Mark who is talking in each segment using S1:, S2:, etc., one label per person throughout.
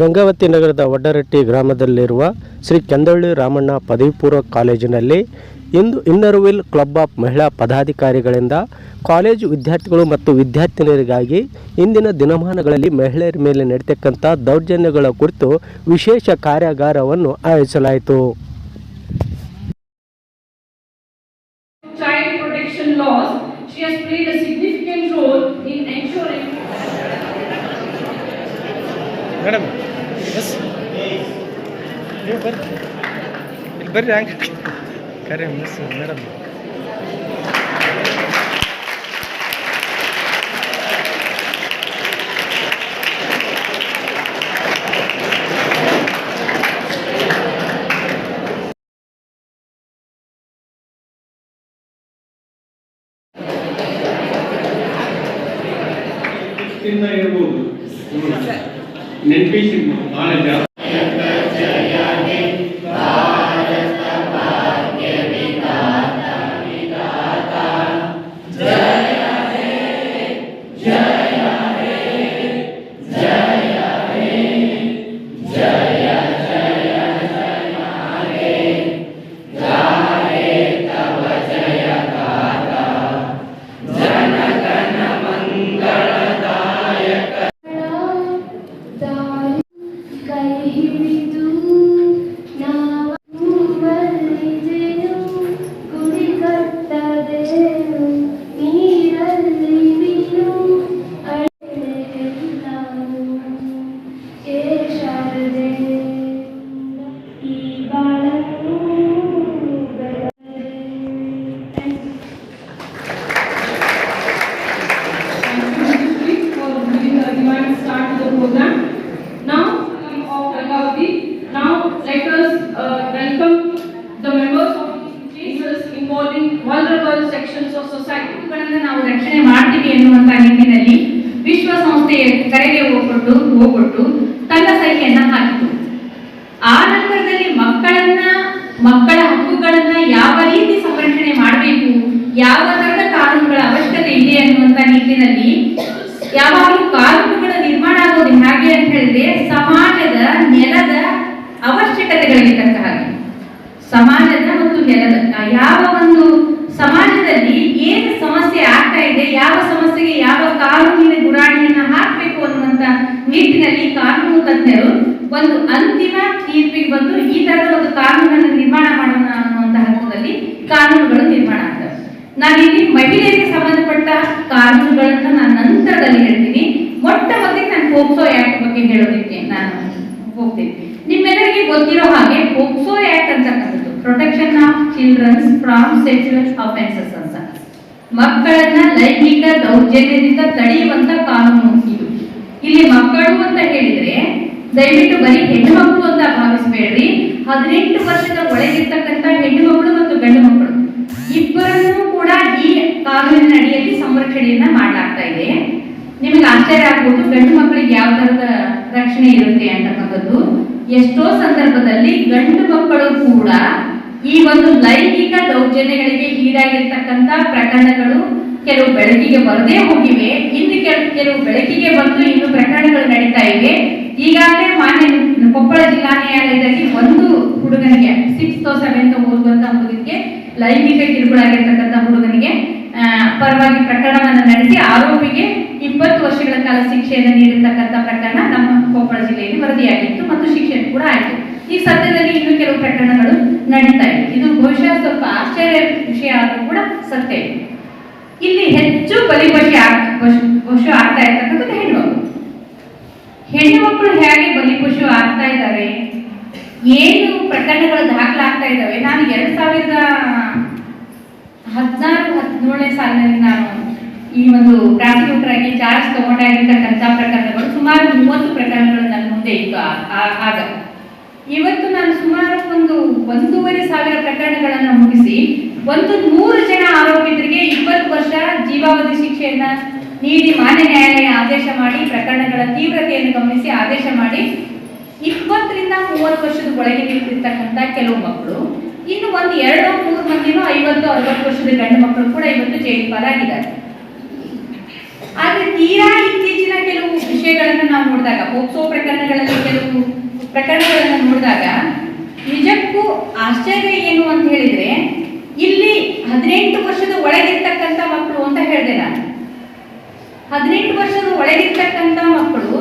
S1: ಗಂಗಾವತಿ ನಗರದ ವಡ್ಡರಟ್ಟಿ ಗ್ರಾಮದಲ್ಲಿರುವ ಶ್ರೀ ಕೆಂದಳ್ಳಿ ರಾಮಣ್ಣ ಪದವಿ ಪೂರ್ವ ಕಾಲೇಜಿನಲ್ಲಿ ಇಂದು ಇನ್ನರ್ವಿಲ್ ಕ್ಲಬ್ ಆಫ್ ಮಹಿಳಾ ಪದಾಧಿಕಾರಿಗಳಿಂದ ಕಾಲೇಜು ವಿದ್ಯಾರ್ಥಿಗಳು ಮತ್ತು ವಿದ್ಯಾರ್ಥಿನಿಯರಿಗಾಗಿ ಇಂದಿನ ದಿನಮಾನಗಳಲ್ಲಿ ಮಹಿಳೆಯರ ಮೇಲೆ ನಡೆತಕ್ಕಂಥ ದೌರ್ಜನ್ಯಗಳ ಕುರಿತು ವಿಶೇಷ ಕಾರ್ಯಾಗಾರವನ್ನು ಆಯೋಜಿಸಲಾಯಿತು.
S2: ಮೇಡಮ್ ಎಸ್ ನೀವು ಬರ್ರಿ ಬರ್ರಿ ಹಂಗೆ ಕರೆ miss madam
S3: vulnerable of of
S4: ನಾವು ರಕ್ಷಣೆ ಮಾಡ್ತೀವಿ ಎನ್ನುವಂತ ನಿಟ್ಟಿನಲ್ಲಿ ವಿಶ್ವಸಂಸ್ಥೆ ಕರೆಗೆ ಹೋಗ್ಬಿಟ್ಟು ಹೋಗ್ಬಿಟ್ಟು ತನ್ನ ಸಹಿಯನ್ನ ಹಾಕಿತು. ಆ ನಂತರದಲ್ಲಿ ಮಕ್ಕಳನ್ನ, ಮಕ್ಕಳ ಹಕ್ಕುಗಳನ್ನ ಯಾವ ರೀತಿ ಸಂರಕ್ಷಣೆ ಮಾಡಬೇಕು, ಯಾವ ತರದ ಕಾನೂನುಗಳ ಅವಶ್ಯಕತೆ ಇದೆ ಅನ್ನುವಂತ ನಿಟ್ಟಿನಲ್ಲಿ ಯಾವಾಗಲೂ ಕಾನೂನುಗಳ ನಿರ್ಮಾಣ ಆಗೋದು ಹಾಗೆ ಅಂತ ಹೇಳಿದ್ರೆ ಸಮಾಜದ ನೆಲದ ಅವಶ್ಯಕತೆಗಳಿಗೆ ತಕ್ಕ ಹಾಗೆ ಸಮಾಜದ ಮತ್ತು ನೆಲದ ಆ ಯಾವ ಒಂದು ಸಮಾಜದಲ್ಲಿ ಏನು ಸಮಸ್ಯೆ ಆಗ್ತಾ ಇದೆ ಯಾವ ಸಮಸ್ಯೆಗೆ ಯಾವ ಕಾನೂನಿನ ಗುರಾಣಿಯನ್ನ ಹಾಕಬೇಕು ಅನ್ನುವಂತ ನಿಟ್ಟಿನಲ್ಲಿ ಕಾನೂನು ತಜ್ಞರು ಒಂದು ಅಂತಿಮ ತೀರ್ಪಿಗೆ ಬಂದು ಈ ತರದ ಒಂದು ಕಾನೂನನ್ನು ನಿರ್ಮಾಣ ಮಾಡೋಣ ಅನ್ನುವಂತ ಹಂತದಲ್ಲಿ ಕಾನೂನುಗಳು ನಿರ್ಮಾಣ ಆಗ್ತವೆ. ನಾನಿಲ್ಲಿ ಮಹಿಳೆಯರಿಗೆ ಸಂಬಂಧಪಟ್ಟ ಕಾನೂನುಗಳನ್ನು ನಾನು ನಂತರದಲ್ಲಿ ಹೇಳ್ತೀನಿ. ಮೊಟ್ಟ ಮೊದಲಿಗೆ ನಾನು ಪೋಕ್ಸೋ ಆಕ್ಟ್ ಬಗ್ಗೆ ಹೇಳೋದಕ್ಕೆ ನಾನು ಹೋಗ್ತೀನಿ. ನಿಮ್ಮೆಲ್ಲರಿಗೆ ಗೊತ್ತಿರೋ ಹಾಗೆ ಪೋಕ್ಸೋ ಆಕ್ಟ್ ಅಂತಕ್ಕಂಥದ್ದು protection of childrens from sexual offences ಅಂತ. ಮಕ್ಕಳನ್ನ ಲೈಂಗಿಕ ದೌರ್ಜನ್ಯದಿಂದ ತಡೆಯುವಂತ ಕಾನೂನು ಇಲ್ಲಿ ಮಕ್ಕಳು ಅಂತ ಹೇಳಿದ್ರೆ, ದಯವಿಟ್ಟು ಬರೀ ಹೆಣ್ಣು ಮಕ್ಕಳು ಅಂತ ಭಾವಿಸಬೇಡ್ರಿ. ಹದಿನೆಂಟು ವರ್ಷದ ಒಳಗಿರ್ತಕ್ಕಂಥ ಹೆಣ್ಣು ಮಕ್ಕಳು ಮತ್ತು ಗಂಡು ಮಕ್ಕಳು. ಇಬ್ಬರನ್ನೂ ಕೂಡ ಈ ಕಾನೂನಿನ ಅಡಿಯಲ್ಲಿ ಸಂರಕ್ಷಣೆಯನ್ನ ಮಾಡಲಾಗ್ತಾ ಇದೆ. ನಿಮಗೆ ಆಶ್ಚರ್ಯ ಆಗ್ಬೋದು, ಗಂಡು ಮಕ್ಕಳಿಗೆ ಯಾವ ತರದ ರಕ್ಷಣೆ ಇರುತ್ತೆ ಅಂತಕ್ಕಂಥದ್ದು ಎಷ್ಟೋ ಸಂದರ್ಭದಲ್ಲಿ ಗಂಡು ಮಕ್ಕಳು ಕೂಡ ಈ ಒಂದು ಲೈಂಗಿಕ ದೌರ್ಜನ್ಯಗಳಿಗೆ ಈಡಾಗಿರ್ತಕ್ಕಂಥ ಪ್ರಕರಣಗಳು ಕೆಲವು ಬೆಳಕಿಗೆ ಬರದೇ ಹೋಗಿವೆ. ಇನ್ನು ಕೆಲ, ಕೆಲವು ಬೆಳಕಿಗೆ ಬಂದು ಇನ್ನು ಪ್ರಕರಣಗಳು ನಡೀತಾ ಇವೆ. ಈಗಾಗಲೇ ಮಾನ್ಯ ಕೊಪ್ಪಳ ಜಿಲ್ಲಾ ನ್ಯಾಯಾಲಯದಲ್ಲಿ ಒಂದು ಹುಡುಗನಿಗೆ ಸಿಕ್ಸ್ ಸೆವೆಂತ್ ಓದುವಂತ ಹುಡುಗನಿಗೆ, ಲೈಂಗಿಕ ಕಿರುಕುಳ ಆಗಿರ್ತಕ್ಕಂಥ ಹುಡುಗನಿಗೆ ಪರವಾಗಿ ಪ್ರಕರಣವನ್ನು ನಡೆಸಿ ಆರೋಪಿಗೆ ಇಪ್ಪತ್ತು ವರ್ಷಗಳ ಕಾಲ ಶಿಕ್ಷೆಯನ್ನು ನೀಡಿರ್ತಕ್ಕಂಥ ಪ್ರಕರಣ ನಮ್ಮ ಕೊಪ್ಪಳ ಜಿಲ್ಲೆಯಲ್ಲಿ ವರದಿಯಾಗಿತ್ತು ಮತ್ತು ಶಿಕ್ಷೆ ಕೂಡ ಆಯಿತು. ಈ ಸತ್ಯದಲ್ಲಿ ಇನ್ನು ಕೆಲವು ಪ್ರಕರಣಗಳು ನಡೀತಾ ಇದೆ ಇದು ಬಹುಶಃ ಸ್ವಲ್ಪ ಆಶ್ಚರ್ಯ ವಿಷಯ ಆದರೂ ಕೂಡ ಸತ್ಯ ಇದೆ. ಇಲ್ಲಿ ಹೆಚ್ಚು ಬಲಿಪಶು ಪಶು ಆಗ್ತಾ ಇರ್ತಕ್ಕಂಥದ್ದು ಹೆಣ್ಣು ಹೆಣ್ಣು ಮಕ್ಕಳು ಹೇಗೆ ಬಲಿಪಶು ಆಗ್ತಾ ಇದ್ದಾರೆ ಏನು ಪ್ರಕರಣಗಳು ದಾಖಲಾಗ್ತಾ ಇದ್ದಾವೆ ನಾನು ಎರಡ್ ಸಾವಿರದ ಹದಿನಾರು, ಹದಿನೇಳನೇ ಸಾಲಿನಲ್ಲಿ ನಾನು ಈ ಒಂದು ಪ್ರಾಸಿಕ್ಯೂಟರ್ ಆಗಿ ಚಾರ್ಜ್ ತಗೊಂಡಾಗಿರ್ತಕ್ಕಂಥ ಪ್ರಕರಣಗಳು. ಸುಮಾರು ಮೂವತ್ತು ಪ್ರಕರಣಗಳು ನನ್ನ ಮುಂದೆ ಇತ್ತು ಆಗ ಇವತ್ತು ನಾನು ಸುಮಾರು ಒಂದು ಒಂದೂವರೆ ಸಾವಿರ ಪ್ರಕರಣಗಳನ್ನು ಮುಗಿಸಿ ಒಂದು ನೂರು ಜನ ಆರೋಪಿತರಿಗೆ ಇಪ್ಪತ್ತು ವರ್ಷ ಜೀವಾವಧಿ ಶಿಕ್ಷೆಯನ್ನ ನೀಡಿ ಮಾನ್ಯ ನ್ಯಾಯಾಲಯ ಆದೇಶ ಮಾಡಿ, ಪ್ರಕರಣಗಳ ತೀವ್ರತೆಯನ್ನು ಗಮನಿಸಿ ಆದೇಶ ಮಾಡಿ. ಇಪ್ಪತ್ತರಿಂದ ಮೂವತ್ತು ವರ್ಷದ ಒಳಗೆ ನಿಂತಿರ್ತಕ್ಕಂಥ ಕೆಲವು ಮಕ್ಕಳು, ಇನ್ನು ಒಂದು ಎರಡು, ಮೂರು ಮಂದಿನೂ ಐವತ್ತು, ಅರವತ್ತು ವರ್ಷದ ಗಂಡು ಮಕ್ಕಳು ಕೂಡ ಇವತ್ತು ಜೈಲು ಪಾಲಾಗಿದ್ದಾರೆ. ಆದ್ರೆ ತೀರಾ ಇತ್ತೀಚಿನ ಕೆಲವು ವಿಷಯಗಳನ್ನು ನಾವು ನೋಡಿದಾಗ ಪೋಕ್ಸೋ ಪ್ರಕರಣಗಳಲ್ಲಿ ಕೆಲವು ಪ್ರಕರಣಗಳನ್ನು ನೋಡಿದಾಗ, ನಿಜಕ್ಕೂ ಆಶ್ಚರ್ಯ ಏನು ಅಂತ ಹೇಳಿದ್ರೆ ಇಲ್ಲಿ ಹದಿನೆಂಟು ವರ್ಷದ ಒಳಗಿರ್ತಕ್ಕಂಥ ಮಕ್ಕಳು ಅಂತ ಹೇಳಿದೆ ನಾನು ಹದಿನೆಂಟು ವರ್ಷದ ಒಳಗಿರ್ತಕ್ಕಂಥ ಮಕ್ಕಳು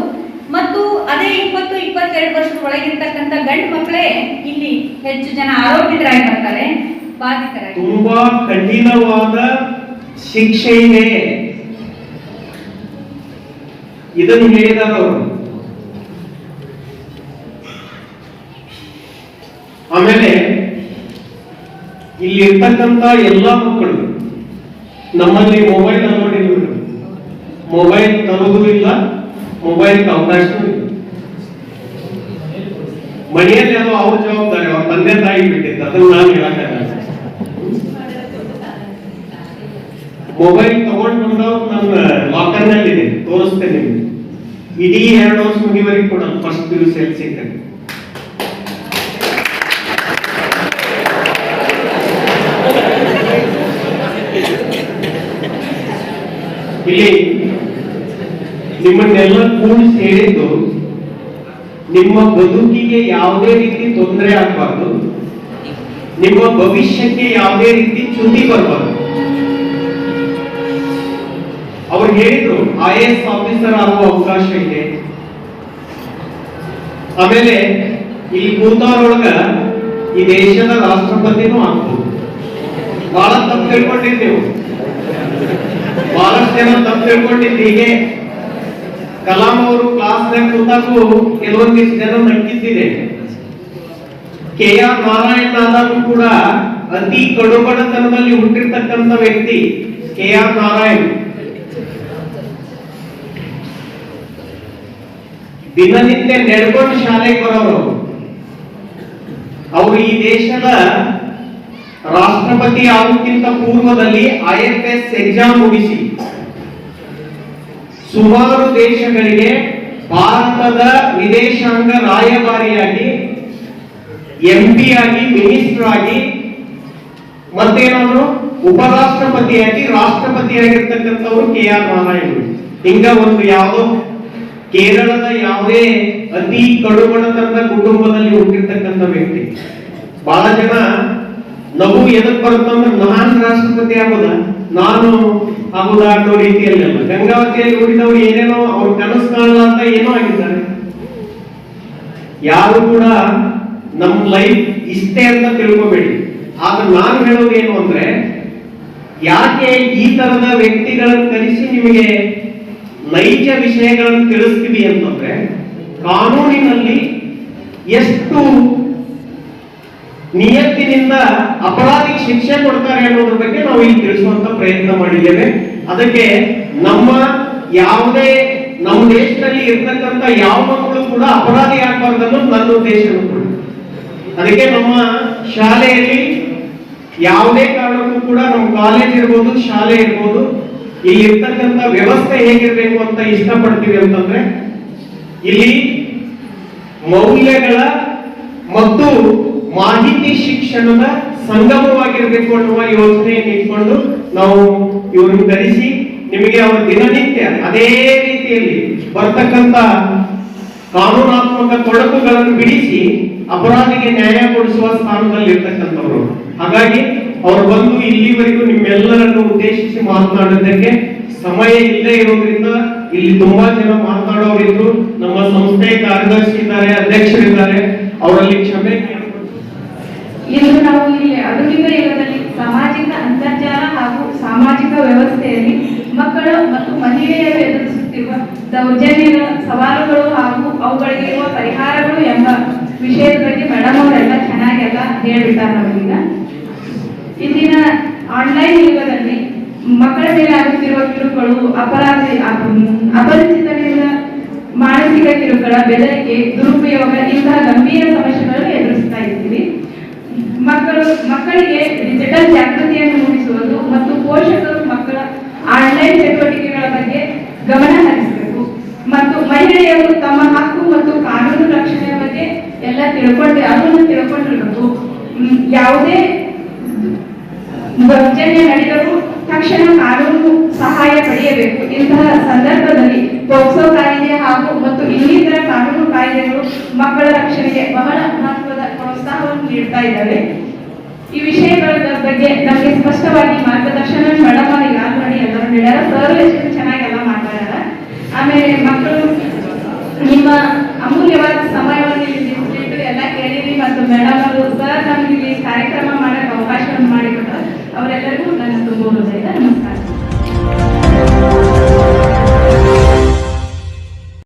S4: ಮತ್ತು ಅದೇ ಇಪ್ಪತ್ತು, ಇಪ್ಪತ್ತೆರಡು ವರ್ಷದ ಒಳಗಿರ್ತಕ್ಕಂಥ ಗಂಡು ಮಕ್ಕಳೇ ಇಲ್ಲಿ ಹೆಚ್ಚು ಜನ ಆರೋಪಿತರಾಗಿ ಬರ್ತಾರೆ
S5: ತುಂಬಾ ಕಠಿಣವಾದ ಶಿಕ್ಷೆ ಇದೆ ಇದನ್ನು ಹೇಳಿದಾರ ಆಮೇಲೆ ಇಲ್ಲಿ ಇರ್ತಕ್ಕಂತ ಎಲ್ಲಾ ಮಕ್ಕಳು ನಮ್ಮಲ್ಲಿ ಮೊಬೈಲ್ ಅಲೋಡಿಲ್ಲ ಮೊಬೈಲ್ ತಮಗೂ ಇಲ್ಲ ಮೊಬೈಲ್ ಅವಕಾಶವೂ ಇಲ್ಲ. ಮನೆಯಲ್ಲಿ ಅದು ಅವ್ರ ಜವಾಬ್ದಾರಿ, ಅವ್ರ ತಂದೆ ತಾಯಿ ಬಿಟ್ಟಿದ್ದು, ಅದನ್ನ ನಾನು ಹೇಳಕ್ಕಾಗಲ್ಲ ಮೊಬೈಲ್ ತಗೊಂಡ್ ಬಂದವ್ರು ನನ್ನ ಲಾಕರ್ನಲ್ಲಿ ಇದೆ ತೋರಿಸ್ತೇನೆ ನಿಮ್ಗೆ. ಇಡೀ ಎರಡು ವರ್ಷ ಮುಗಿವರೆಗೆ ಕೂಡ first P U C L ಸಿಗ್ತದೆ. ಇಲ್ಲಿ ನಿಮ್ಮನ್ನೆಲ್ಲ ಕೂಡಿಸಿ ಹೇಳಿದ್ದು, ನಿಮ್ಮ ಬದುಕಿಗೆ ಯಾವುದೇ ರೀತಿ ತೊಂದರೆ ಆಗಬಾರ್ದು. ನಿಮ್ಮ ಭವಿಷ್ಯಕ್ಕೆ ಯಾವುದೇ ರೀತಿ ಚ್ಯುತಿ ಬರಬಾರ್ದು. ಅವ್ರು ಹೇಳಿದ್ರು ಐ ಎಸ್ ಆಫೀಸರ್ ಆಗುವ ಅವಕಾಶ ಇದೆ. ಆಮೇಲೆ ಇಲ್ಲಿ ಕೂತಾರೊಳಗ ಈ ದೇಶದ ರಾಷ್ಟ್ರಪತಿನೂ ಆಗ್ಬೋದು. ಬಹಳ ತಪ್ಪು ತಿಳ್ಕೊಂಡಿದ್ದೀವಿ ಬಹಳಷ್ಟು ಜನ ತಪ್ಪು ತಿಳ್ಕೊಂಡಿದ್ದೀವಿ ಹೀಗೆ ಕಲಾಂ ಅವರು ಕ್ಲಾಸ್ನಾಗ ಕೂತಾಗೂ ಕೆಲವೊಂದಿಷ್ಟು ಜನ ನಕ್ಕಿದ್ದಿದೆ ಕೆ ಆರ್ ನಾರಾಯಣ ಆದರೂ ಕೂಡ ಅತಿ ಕಡುಬಡತನದಲ್ಲಿ ಹುಟ್ಟಿರ್ತಕ್ಕಂಥ ವ್ಯಕ್ತಿ ಕೆ ಆರ್ ನಾರಾಯಣ್. ದಿನನಿತ್ಯ ನೆಡ್ಕೊಂಡು ಶಾಲೆಗೆ ಬರೋರು ಅವರು ಈ ದೇಶದ ರಾಷ್ಟ್ರಪತಿ ಆಗೋಕ್ಕಿಂತ ಪೂರ್ವದಲ್ಲಿ ಐ ಎಫ್ ಎಸ್ ಎಕ್ಸಾಮ್ ಮುಗಿಸಿ ಸುಮಾರು ದೇಶಗಳಿಗೆ ಭಾರತದ ವಿದೇಶಾಂಗ ರಾಯಭಾರಿಯಾಗಿ ಎಂ ಪಿ ಆಗಿ ಮಿನಿಸ್ಟರ್ ಆಗಿ ಮತ್ತೆ ಮತ್ತೇನಾದ್ರು ಉಪರಾಷ್ಟ್ರಪತಿಯಾಗಿ, ರಾಷ್ಟ್ರಪತಿಯಾಗಿರ್ತಕ್ಕಂಥವ್ರು ಕೆ ಆರ್ ನಾರಾಯಣ. ಹಿಂಗ ಒಂದು ಯಾವುದೋ ಕೇರಳದ ಯಾವುದೇ ಅತಿ ಕಡುಬಡತನದ ಕುಟುಂಬದಲ್ಲಿ ಹುಟ್ಟಿರ್ತಕ್ಕಂಥ ವ್ಯಕ್ತಿ. ಬಹಳ ಜನ ನಗು ಎದಕ್ ಬರುತ್ತಂದ್ರೆ ಮಹಾನ್ ರಾಷ್ಟ್ರಪತಿ ಆಗೋದ ನಾನು ಅನ್ನೋ ರೀತಿಯಲ್ಲಿ ಅಲ್ಲ. ಗಂಗಾವತಿಯಲ್ಲಿ ಹುಟ್ಟಿದವರು ಏನೇನೋ ಅವ್ರ ಕನಸು ಕಾಣಲ್ಲ ಅಂತ ಏನೋ ಆಗಿದ್ದಾರೆ. ಯಾರು ಕೂಡ ನಮ್ ಲೈಫ್ ಇಷ್ಟೇ ಅಂತ ತಿಳ್ಕೊಬೇಡಿ. ಆದ್ರೆ ನಾನು ಹೇಳೋದು ಏನು ಅಂದ್ರೆ, ಯಾಕೆ ಈ ತರದ ವ್ಯಕ್ತಿಗಳನ್ನು ಕರೆಸಿ ನಿಮಗೆ ನೈಜ ವಿಷಯಗಳನ್ನು ತಿಳಿಸ್ತೀವಿ ಅಂತಂದ್ರೆ, ಕಾನೂನಿನಲ್ಲಿ ಎಷ್ಟು ನಿಯತ್ತಿನಿಂದ ಅಪರಾಧಿ ಶಿಕ್ಷೆ ಕೊಡ್ತಾರೆ ಅನ್ನೋದ್ರ ಬಗ್ಗೆ ನಾವು ಇಲ್ಲಿ ತಿಳಿಸುವಂತ ಪ್ರಯತ್ನ ಮಾಡಿದ್ದೇವೆ. ಅದಕ್ಕೆ ನಮ್ಮ ಯಾವುದೇ, ನಮ್ಮ ದೇಶದಲ್ಲಿ ಇರ್ತಕ್ಕಂಥ ಯಾವ ಮಕ್ಕಳು ಕೂಡ ಅಪರಾಧಿ ಆಗಬಾರ್ದು ಅನ್ನೋದು ನನ್ನ ಉದ್ದೇಶ ಅದಕ್ಕೆ ನಮ್ಮ ಶಾಲೆಯಲ್ಲಿ ಯಾವುದೇ ಕಾರಣಕ್ಕೂ ಕೂಡ ನಮ್ಮ ಕಾಲೇಜ್ ಇರ್ಬೋದು, ಶಾಲೆ ಇರ್ಬೋದು ಇಲ್ಲಿ ಇರ್ತಕ್ಕಂಥ ವ್ಯವಸ್ಥೆ ಹೇಗಿರ್ಬೇಕು ಅಂತ ಇಷ್ಟಪಡ್ತೀವಿ ಅಂತಂದ್ರೆ, ಇಲ್ಲಿ ಮೌಲ್ಯಗಳ ಮತ್ತು ಮಾಹಿತಿ ಶಿಕ್ಷಣದ ಸಂಗಮವಾಗಿರಬೇಕು ಅನ್ನುವ ಯೋಜನೆಯನ್ನು ಇಟ್ಕೊಂಡು ನಾವು ಇವ್ರನ್ನ ಧರಿಸಿ ನಿಮಗೆ ಅವರ ದಿನನಿತ್ಯ ಅದೇ ರೀತಿಯಲ್ಲಿ ಬರ್ತಕ್ಕಂತ ಕಾನೂನಾತ್ಮಕ ತೊಡಕುಗಳನ್ನು ಬಿಡಿಸಿ ಅಪರಾಧಿಗೆ ನ್ಯಾಯ ಕೊಡಿಸುವ ಸ್ಥಾನದಲ್ಲಿ ಇರ್ತಕ್ಕಂಥವ್ರು ಹಾಗಾಗಿ ಅವ್ರು ಬಂದು ಇಲ್ಲಿವರೆಗೂ ನಿಮ್ಮೆಲ್ಲರನ್ನು ಉದ್ದೇಶಿಸಿ ಮಾತನಾಡೋದಕ್ಕೆ ಸಮಯ ಇಲ್ಲದೆ ಇರೋದ್ರಿಂದ ಇಲ್ಲಿ ತುಂಬಾ ಜನ ಮಾತನಾಡೋರಿದ್ರು. ನಮ್ಮ ಸಂಸ್ಥೆ ಕಾರ್ಯದರ್ಶಿ ಇದ್ದಾರೆ, ಅಧ್ಯಕ್ಷರಿದ್ದಾರೆ. ಅವರಲ್ಲಿ ಕ್ಷಮೆ.
S3: ಇಂದು ನಾವು ಇಲ್ಲಿ ಆಧುನಿಕ ಯುಗದಲ್ಲಿ ಸಾಮಾಜಿಕ ಅಂತರ್ಜಾಲ ಹಾಗೂ ಸಾಮಾಜಿಕ ವ್ಯವಸ್ಥೆಯಲ್ಲಿ ಮಕ್ಕಳು ಮತ್ತು ಮಹಿಳೆಯರು ಎದುರಿಸುತ್ತಿರುವ ದೌರ್ಜನ್ಯಗಳ ಸವಾಲುಗಳು ಹಾಗೂ ಅವುಗಳಿಗಿರುವ ಪರಿಹಾರಗಳು ಎಂಬ ವಿಷಯದ ಬಗ್ಗೆ ಮೇಡಮ್ ಅವರೆಲ್ಲ ಚೆನ್ನಾಗೆಲ್ಲ ಹೇಳ್ಬಿಟ್ಟಾರ ನಮಗೀಗ. ಇಂದಿನ ಆನ್ಲೈನ್ ಯುಗದಲ್ಲಿ ಮಕ್ಕಳ ಮೇಲೆ ಆಗುತ್ತಿರುವ ಕಿರುಕುಗಳು ಅಪರಾಧಿ ಅಪ- ಅಪರಿಚಿತರಿಂದ ಮಾನಸಿಕ ಕಿರುಕುಳ, ಬೆದರಿಕೆ, ದುರುಪಯೋಗ, ಇಂತಹ ಗಂಭೀರ ಮಕ್ಕಳು ಮಕ್ಕಳಿಗೆ ಡಿಜಿಟಲ್ ಜಾಗೃತಿಯನ್ನು ಮೂಡಿಸುವುದು ಮತ್ತು ಪೋಷಕರು ಮಕ್ಕಳ ಆನ್ಲೈನ್ ಚಟುವಟಿಕೆಗಳ ಬಗ್ಗೆ ಗಮನ ಹರಿಸಬೇಕು. ಮತ್ತು ಮಹಿಳೆಯರು ತಮ್ಮ ಹಕ್ಕು ಮತ್ತು ಕಾನೂನು ರಕ್ಷಣೆಯ ಬಗ್ಗೆ ಎಲ್ಲ ತಿಳ್ಕೊಂಡು ಅದನ್ನು ತಿಳ್ಕೊಂಡಿರಬೇಕು. ಯಾವುದೇ ದೌರ್ಜನ್ಯ ನಡೆದರೂ ತಕ್ಷಣ ಕಾನೂನು ಸಹಾಯ ಪಡೆಯಬೇಕು. ಇಂತಹ ಸಂದರ್ಭದಲ್ಲಿ ಪೋಕ್ಸೋ ಕಾಯ್ದೆ ಹಾಗೂ ಮತ್ತು ಇನ್ನಿತರ ಕಾನೂನು ಕಾಯ್ದೆಗಳು ಮಕ್ಕಳ ರಕ್ಷಣೆಗೆ ಬಹಳ ಮಹತ್ವದ ಪ್ರೋತ್ಸಾಹವನ್ನು ನೀಡ್ತಾ ಇದ್ದಾರೆ ಈ ವಿಷಯಗಳ ಬಗ್ಗೆ ನಮಗೆ ಸ್ಪಷ್ಟವಾಗಿ ಮಾರ್ಗದರ್ಶನ